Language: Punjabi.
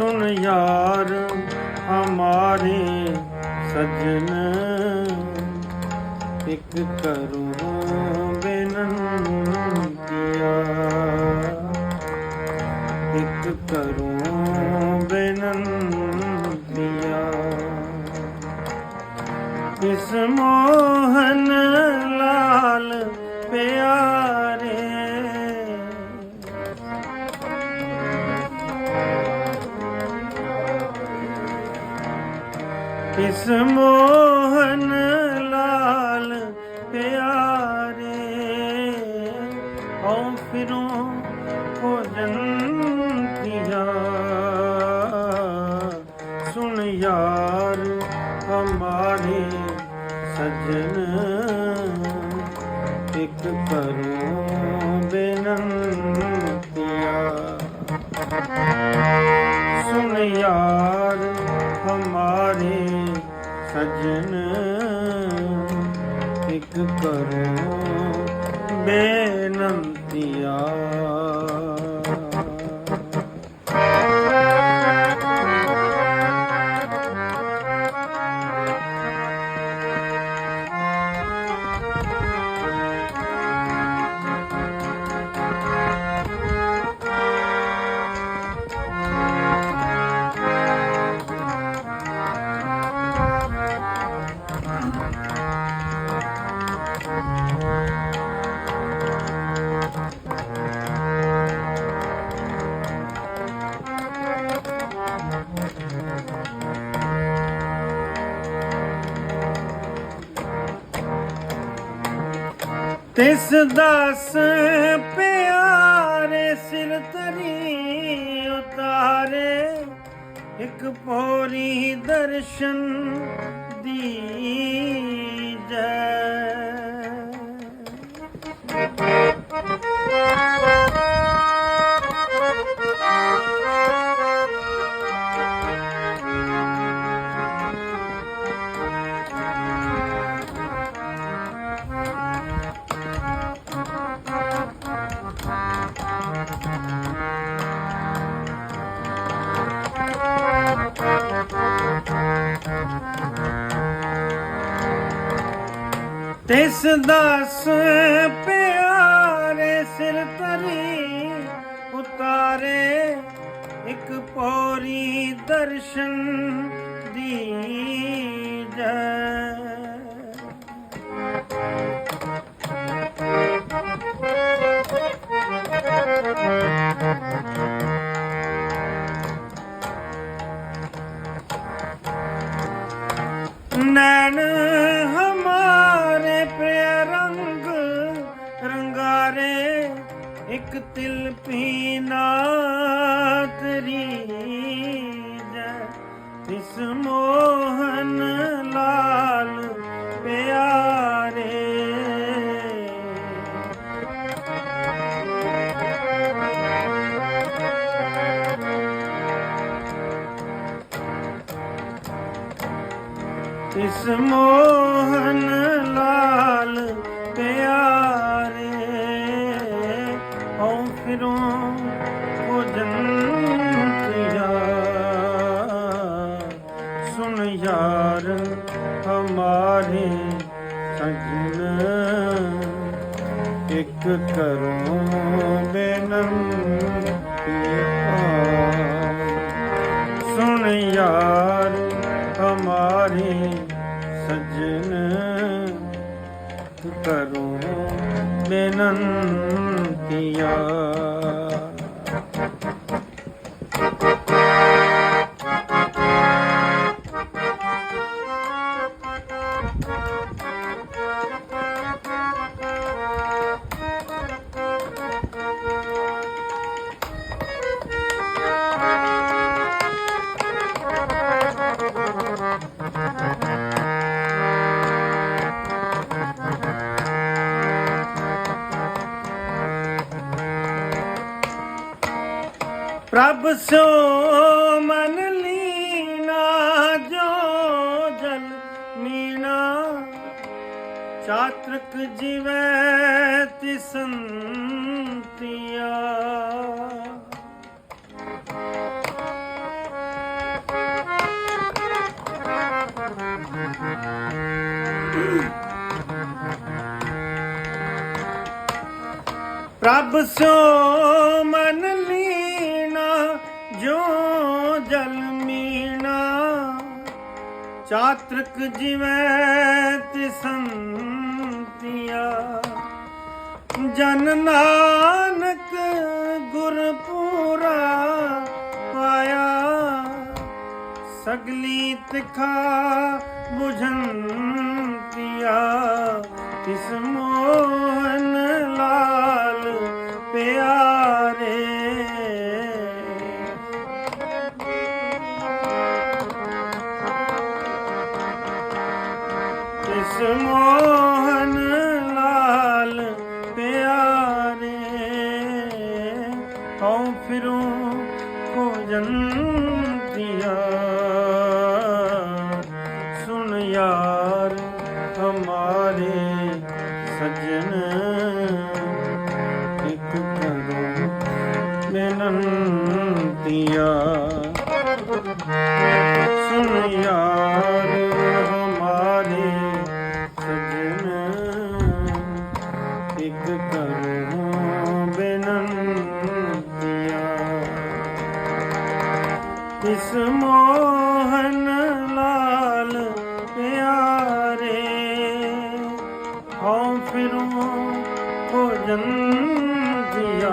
ਸੁਨ ਯਾਰ ਹਮਾਰੇ ਸਜਣ। ਇੱਕ ਕਰੋ ਬੇਨੰਤੀਆ ਇੱਕ ਕਰੋ ਬੇਨੰਤੀਆ ਇਸ ਮੋਹਨ ਲਾਲ ਪਿਆ ਕਿਸ ਮੋਹਨ ਲਾਲ ਪਿਆਰੇ ਹਉ ਫਿਰੋਂ ਭੋਜਨ ਕੀਆ। ਸੁਣ ਯਾਰ ਹਮਾਰੇ ਸਜਣ, ਇੱਕ ਕਰੋ ਬੇਨੰਤਿਆ। ਸੁਣ ਯਾਰ ਸਜਣ ਇੱਕ ਕਰੋ ਬੇਨੰਤੀਆ ਤਿਸ ਦਸ ਪਿਆਰੇ ਸਿਰ ਤਰੀ ਉਤਾਰੇ ਇੱਕ ਪੋਰੀ ਦਰਸ਼ਨ ਦੀਜੈ। ਤਿਸ ਦਸ ਪਿਆਰੇ ਸਿਰ ਤਰੀ ਉਤਾਰੇ ਇੱਕ ਪੌਰੀ ਦਰਸ਼ਨ ਦੀਜੈ नैन ਇਸ ਮੋਹਨ ਲਾਲ ਪਿਆਰੇ। ਇਸ ਮੋਹਨ ਫਿਰੋਂ ਭੋਜਨ ਪਿਆ। ਸੁਣ ਯਾਰ ਹਮਾਰੇ ਸਜਣ। ਇੱਕ ਕਰੋ ਬੇਨਮ ਸੁਣ ਯਾਰ ਹਮਾਰੇ ਸਜਣ। ਕਰੋ ਬੇਨੰਤੀਆਂ ਪ੍ਰਭ ਸੋ ਮਨ ਲੀਨਾ ਜੋ ਜਨ ਮੀਨਾ। ਚਾਤ੍ਰਿਕ ਜਿਵੈ ਤਿਸੰਤਿਆ। ਪ੍ਰਭ ਸੋ ਜਲ ਮੀਣਾ ਚਾਤ੍ਰਿਕ ਜਿਵੇਂ ਤਿਸੰਤੀਆ। ਜਨ ਨਾਨਕ ਗੁਰਪੂਰਾ ਪਾਇਆ ਸਗਲੀ ਤਿਖਾ ਬੁਝੰਤੀਆ। ਤਿਸ ਹਉ ਫਿਰੂ ਖੋਜੰਤੀਆ ਸੁਨ ਯਾਰ ਹਮਾਰੇ ਸਜਣ, ਇੱਕ ਕਰੋ ਬੇਨੰਤੀਆ। ਸੁਨ ਯਾਰ ਹਮਾਰੇ ਸਜਣ, ਇੱਕ ਕਰੋ ਇਸ ਮੋਹਨ ਲਾਲ ਪਿਆਰੇ ਹਉ ਫਿਰੂ ਖੋਜਨ ਦਿਆ